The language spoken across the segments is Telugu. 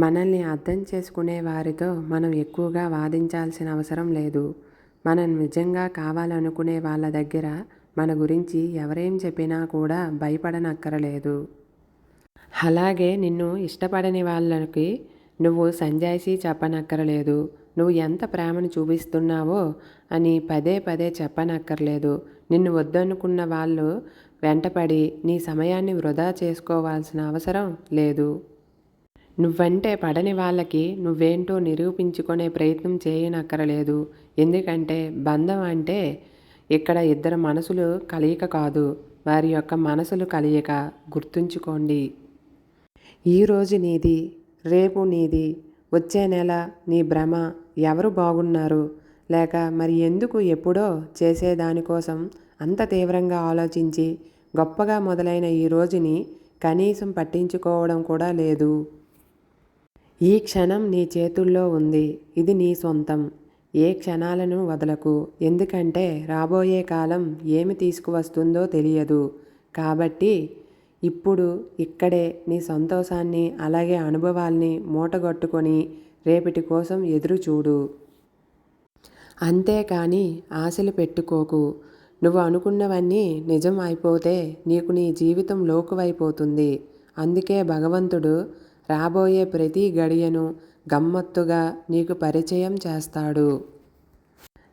మనల్ని అర్థం చేసుకునే వారితో మనం ఎక్కువగా వాదించాల్సిన అవసరం లేదు. మనం నిజంగా కావాలనుకునే వాళ్ళ దగ్గర మన గురించి ఎవరేం చెప్పినా కూడా భయపడనక్కరలేదు. అలాగే నిన్ను ఇష్టపడని వాళ్ళకి నువ్వు సంజాయిషీ చెప్పనక్కరలేదు. నువ్వు ఎంత ప్రేమను చూపిస్తున్నావో అని పదే పదే చెప్పనక్కర్లేదు. నిన్ను వద్దనుకున్న వాళ్ళు వెంటపడి నీ సమయాన్ని వృధా చేసుకోవాల్సిన అవసరం లేదు. నువ్వంటే పడని వాళ్ళకి నువ్వేంటో నిరూపించుకునే ప్రయత్నం చేయనక్కరలేదు. ఎందుకంటే బంధం అంటే ఇక్కడ ఇద్దరు మనసులు కలయిక కాదు వారి యొక్క మనసులు కలయిక గుర్తుంచుకోండి. ఈరోజు నీది రేపు నీది వచ్చే నెల నీ భ్రమ ఎవరు బాగున్నారు? లేక మరి ఎందుకు ఎప్పుడో చేసేదానికోసం అంత తీవ్రంగా ఆలోచించి గొప్పగా మొదలైన ఈ రోజుని కనీసం పట్టించుకోవడం కూడా లేదు. ఈ క్షణం నీ చేతుల్లో ఉంది ఇది నీ సొంతం. ఏ క్షణాలను వదలకు ఎందుకంటే రాబోయే కాలం ఏమి తీసుకువస్తుందో తెలియదు. కాబట్టి ఇప్పుడు ఇక్కడే నీ సంతోషాన్ని అలాగే అనుభవాల్ని మూటగట్టుకొని రేపటి కోసం ఎదురు చూడు అంతేకాని ఆశలు పెట్టుకోకు. నువ్వు అనుకున్నవన్నీ నిజం అయిపోతే నీకు నీ జీవితం లోకువైపోతుంది. అందుకే భగవంతుడు రాబోయే ప్రతి గడియను గమ్మత్తుగా నీకు పరిచయం చేస్తాడు.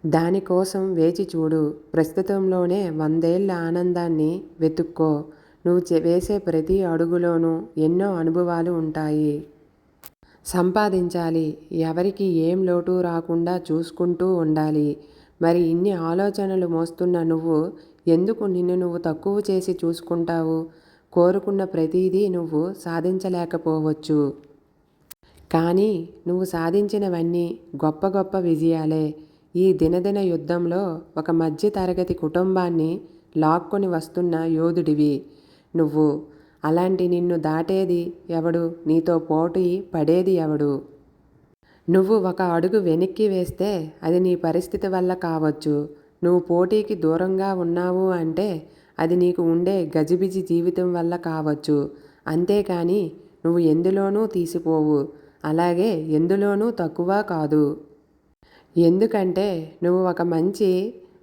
దానికోసం వేచి చూడు. ప్రస్తుతంలోనే వందేళ్ళ ఆనందాన్ని వెతుక్కో. నువ్వు వేసే ప్రతి అడుగులోనూ ఎన్నో అనుభవాలు ఉంటాయి. సంపాదించాలి. ఎవరికి ఏం లోటు రాకుండా చూసుకుంటూ ఉండాలి. మరి ఇన్ని ఆలోచనలు మోస్తున్న నువ్వు ఎందుకు నిన్ను నువ్వు తక్కువ చేసి చూసుకుంటావు? కోరుకున్న ప్రతిదీ నువ్వు సాధించలేకపోవచ్చు. కానీ నువ్వు సాధించినవన్నీ గొప్ప గొప్ప విజయాలే. ఈ దినదిన యుద్ధంలో ఒక మధ్య తరగతి కుటుంబాన్ని లాక్కొని వస్తున్న యోధుడివి. నువ్వు అలాంటి నిన్ను దాటేది ఎవడు? నీతో పోటీ పడేది ఎవడు? నువ్వు ఒక అడుగు వెనక్కి వేస్తే అది నీ పరిస్థితి వల్ల కావచ్చు. నువ్వు పోటీకి దూరంగా ఉన్నావు అంటే అది నీకు ఉండే గజిబిజి జీవితం వల్ల కావచ్చు. అంతేకాని నువ్వు ఎందులోనూ తీసిపోవు. అలాగే ఎందులోనూ తక్కువ కాదు. ఎందుకంటే నువ్వు ఒక మంచి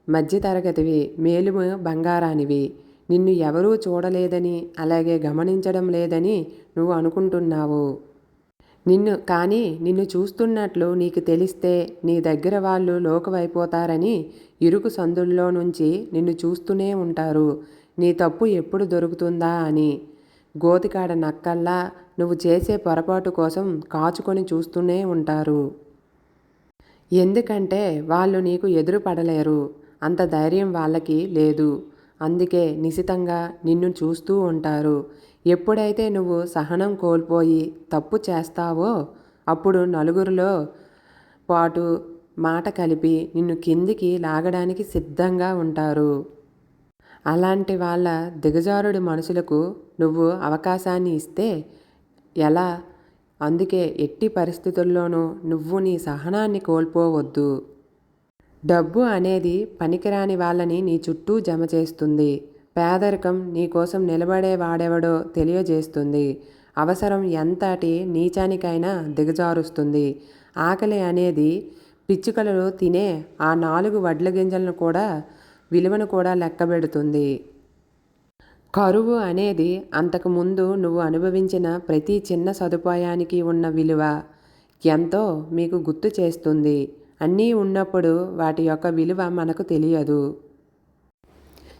మధ్యతరగతివి మేలుము బంగారానివి. నిన్ను ఎవరూ చూడలేదని అలాగే గమనించడం లేదని నువ్వు అనుకుంటున్నావు. నిన్ను కానీ నిన్ను చూస్తున్నట్లు నీకు తెలిస్తే నీ దగ్గర వాళ్ళు లోకవైపోతారని ఇరుకు సందుల్లో నుంచి నిన్ను చూస్తూనే ఉంటారు. నీ తప్పు ఎప్పుడు దొరుకుతుందా అని. గోతికాడ నక్కల్లా నువ్వు చేసే పొరపాటు కోసం కాచుకొని చూస్తూనే ఉంటారు. ఎందుకంటే వాళ్ళు నీకు ఎదురు పడలేరు అంత ధైర్యం వాళ్ళకి లేదు. అందుకే నిశితంగా నిన్ను చూస్తూ ఉంటారు. ఎప్పుడైతే నువ్వు సహనం కోల్పోయి తప్పు చేస్తావో అప్పుడు నలుగురిలో పాటు మాట కలిపి నిన్ను కిందికి లాగడానికి సిద్ధంగా ఉంటారు. అలాంటి వాళ్ళ దిగజారుడి మనుషులకు నువ్వు అవకాశాన్ని ఇస్తే ఎలా? అందుకే ఎట్టి పరిస్థితుల్లోనూ నువ్వు నీ సహనాన్ని కోల్పోవద్దు. డబ్బు అనేది పనికిరాని వాళ్ళని నీ చుట్టూ జమ చేస్తుంది. పేదరికం నీకోసం నిలబడే వాడెవడో తెలియజేస్తుంది. అవసరం ఎంతటి నీచానికైనా దిగజారుస్తుంది. ఆకలి అనేది పిచ్చుకలు తినే ఆ నాలుగు వడ్ల గింజలను కూడా విలువను కూడా లెక్కబెడుతుంది. కరువు అనేది అంతకుముందు నువ్వు అనుభవించిన ప్రతి చిన్న సదుపాయానికి ఉన్న విలువ. ఎంతో మీకు గుర్తు చేస్తుంది. అన్నీ ఉన్నప్పుడు వాటి యొక్క విలువ మనకు తెలియదు.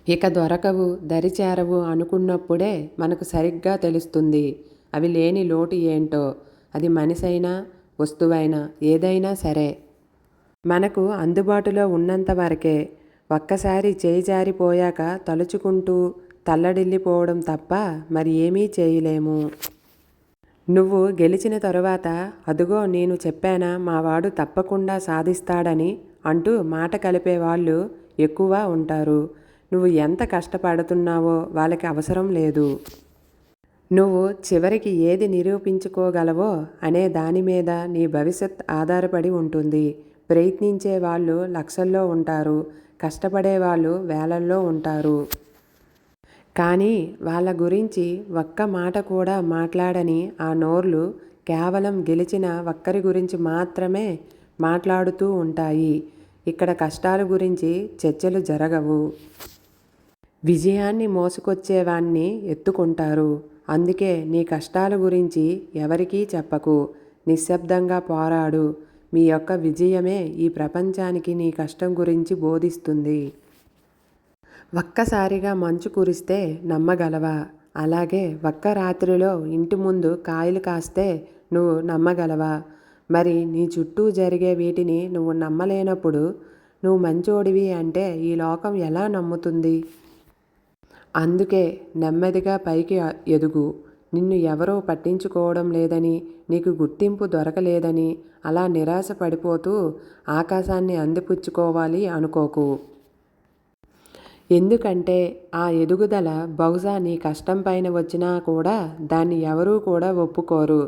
ఇక దొరకవు దరిచేరవు అనుకున్నప్పుడే మనకు సరిగ్గా తెలుస్తుంది అవి లేని లోటు ఏంటో. అది మనిషైనా వస్తువైనా ఏదైనా సరే. మనకు అందుబాటులో ఉన్నంత వరకే ఒక్కసారి చేయి జారిపోయాక తలుచుకుంటూ తల్లడిల్లిపోవడం తప్ప మరి ఏమీ చేయలేము. నువ్వు గెలిచిన తరువాత అదుగో నేను చెప్పానా మావాడు తప్పకుండా సాధిస్తాడని అంటూ మాట కలిపే వాళ్ళు ఎక్కువ ఉంటారు. నువ్వు ఎంత కష్టపడుతున్నావో వాళ్ళకి అవసరం లేదు. నువ్వు చివరికి ఏది నిరూపించుకోగలవో అనే దాని మీద నీ భవిష్యత్ ఆధారపడి ఉంటుంది. ప్రయత్నించే వాళ్ళు లక్షల్లో ఉంటారు కష్టపడే వాళ్ళు వేలల్లో ఉంటారు. కానీ వాళ్ళ గురించి ఒక్క మాట కూడా మాట్లాడని ఆ నోర్లు కేవలం గెలిచిన ఒక్కరి గురించి మాత్రమే మాట్లాడుతూ ఉంటాయి. ఇక్కడ కష్టాల గురించి చర్చలు జరగవు. విజయాన్ని మోసుకొచ్చేవాణ్ణి ఎత్తుకుంటారు. అందుకే నీ కష్టాల గురించి ఎవరికీ చెప్పకు. నిశ్శబ్దంగా పోరాడు. మీ యొక్క విజయమే ఈ ప్రపంచానికి నీ కష్టం గురించి బోధిస్తుంది. ఒక్కసారిగా మంచు కురిస్తే నమ్మగలవా? అలాగే ఒక్క రాత్రిలో ఇంటి ముందు కాయలు కాస్తే నువ్వు నమ్మగలవా? మరి నీ చుట్టూ జరిగే వీటిని నువ్వు నమ్మలేనప్పుడు నువ్వు మంచోడివి అంటే ఈ లోకం ఎలా నమ్ముతుంది? అందుకే నెమ్మదిగా పైకి ఎదుగు. నిన్ను ఎవరూ పట్టించుకోవడం లేదని నీకు గుర్తింపు దొరకలేదని అలా నిరాశ పడిపోతూ ఆకాశాన్ని అందిపుచ్చుకోవాలి అనుకోకు. ఎందుకంటే ఆ ఎదుగుదల బహుశా నీ కష్టం పైన వచ్చినా కూడా దాన్ని ఎవరూ కూడా ఒప్పుకోరు.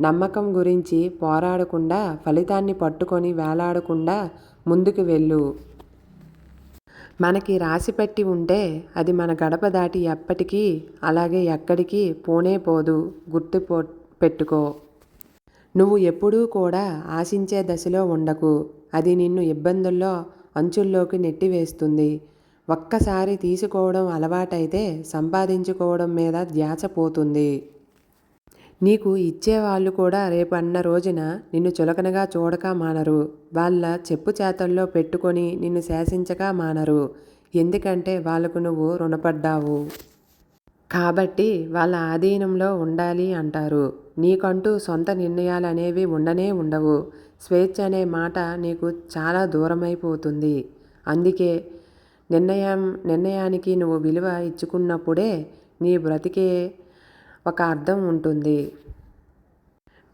నమ్మకం గురించి పోరాడకుండా ఫలితాన్ని పట్టుకొని వేలాడకుండా ముందుకు వెళ్ళు. మనకి రాసిపెట్టి ఉంటే అది మన గడప దాటి ఎప్పటికీ అలాగే ఎక్కడికి పోనే పోదు. గుర్తు పో పెట్టుకో. నువ్వు ఎప్పుడూ కూడా ఆశించే దశలో ఉండకు. అది నిన్ను ఇబ్బందుల్లో అంచుల్లోకి నెట్టివేస్తుంది. ఒక్కసారి తీసుకోవడం అలవాటైతే సంపాదించుకోవడం మీద ధ్యాస పోతుంది. నీకు ఇచ్చేవాళ్ళు కూడా రేపు అన్న రోజున నిన్ను చులకనగా చూడక మానరు. వాళ్ళ చెప్పు చేతల్లో పెట్టుకొని నిన్ను శాసించక మానరు. ఎందుకంటే వాళ్ళకు నువ్వు రుణపడ్డావు. కాబట్టి వాళ్ళ ఆధీనంలో ఉండాలి అంటారు. నీకంటూ సొంత నిర్ణయాలు అనేవి ఉండనే ఉండవు. స్వేచ్ఛ అనే మాట నీకు చాలా దూరమైపోతుంది. అందుకే నిర్ణయం నిర్ణయానికి నువ్వు విలువ ఇచ్చుకున్నప్పుడే నీ బ్రతికే ఒక అర్థం ఉంటుంది.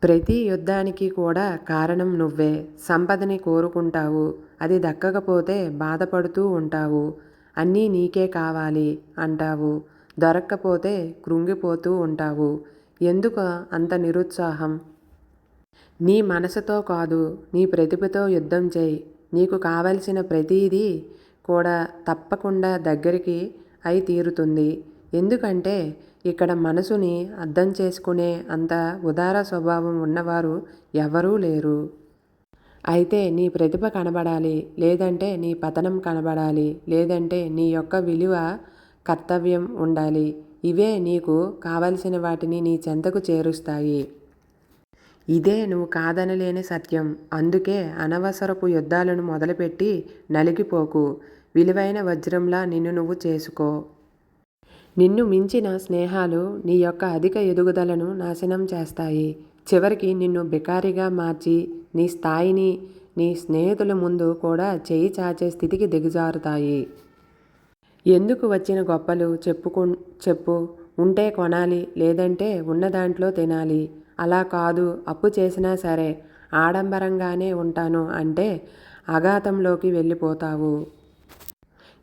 ప్రతి యుద్ధానికి కూడా కారణం నువ్వే. సంపదని కోరుకుంటావు. అది దక్కకపోతే బాధపడుతూ ఉంటావు. అన్నీ నీకే కావాలి అంటావు. దొరక్కపోతే కృంగిపోతూ ఉంటావు. ఎందుకు అంత నిరుత్సాహం? నీ మనసుతో కాదు నీ ప్రతిభతో యుద్ధం చేయి. నీకు కావలసిన ప్రతీదీ కూడా తప్పకుండా దగ్గరికి అయి తీరుతుంది. ఎందుకంటే ఇక్కడ మనసుని అర్థం చేసుకునే అంత ఉదార స్వభావం ఉన్నవారు ఎవరూ లేరు. అయితే నీ ప్రతిభ కనబడాలి లేదంటే నీ పతనం కనబడాలి లేదంటే నీ యొక్క విలువ కర్తవ్యం ఉండాలి. ఇవే నీకు కావలసిన వాటిని నీ చెంతకు చేరుస్తాయి. ఇదే నువ్వు కాదనలేని సత్యం. అందుకే అనవసరపు యుద్ధాలను మొదలుపెట్టి నలిగిపోకు. విలువైన వజ్రంలా నిన్ను నువ్వు చేసుకో. నిన్ను మించిన స్నేహాలు నీ యొక్క అధిక ఎదుగుదలను నాశనం చేస్తాయి. చివరికి నిన్ను బికారిగా మార్చి నీ స్థాయిని నీ స్నేహితుల ముందు కూడా చేయి చాచే స్థితికి దిగజారుతాయి. ఎందుకు వచ్చిన గొప్పలు చెప్పుకు చెప్పు ఉంటే కొనాలి లేదంటే ఉన్న దాంట్లో తినాలి. అలా కాదు అప్పు చేసినా సరే ఆడంబరంగానే ఉంటాను అంటే అఘాతంలోకి వెళ్ళిపోతావు.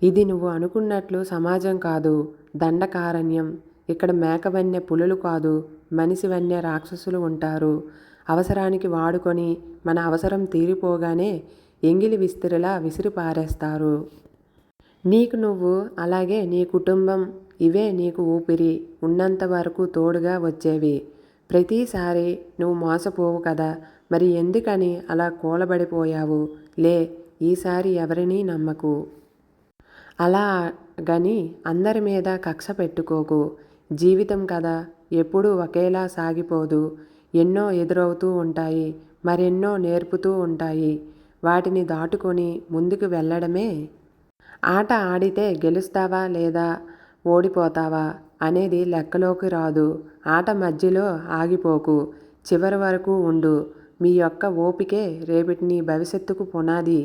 ఇది నువ్వు అనుకున్నట్లు సమాజం కాదు దండకారణ్యం. ఇక్కడ మేకవన్య పులులు కాదు మనిషి వన్య రాక్షసులు ఉంటారు. అవసరానికి వాడుకొని మన అవసరం తీరిపోగానే ఎంగిలి విస్తిరిలా విసిరి పారేస్తారు. నీకు నువ్వు అలాగే నీ కుటుంబం ఇవే నీకు ఊపిరి ఉన్నంత వరకు తోడుగా వచ్చేవి. ప్రతిసారి నువ్వు మోసపోవు కదా మరి ఎందుకని అలా కూలబడిపోయావు? లే ఈసారి ఎవరినీ నమ్మకు. అలా గని అందరి మీద కక్ష పెట్టుకోకు. జీవితం కదా ఎప్పుడూ ఒకేలా సాగిపోదు. ఎన్నో ఎదురవుతూ ఉంటాయి మరెన్నో నేర్పుతూ ఉంటాయి. వాటిని దాటుకొని ముందుకు వెళ్ళడమే. ఆట ఆడితే గెలుస్తావా లేదా ఓడిపోతావా అనేది లెక్కలోకి రాదు. ఆట మధ్యలో ఆగిపోకు. చివరి వరకు ఉండు. మీ యొక్క ఓపికే రేపటి నీ భవిష్యత్తుకు పునాది.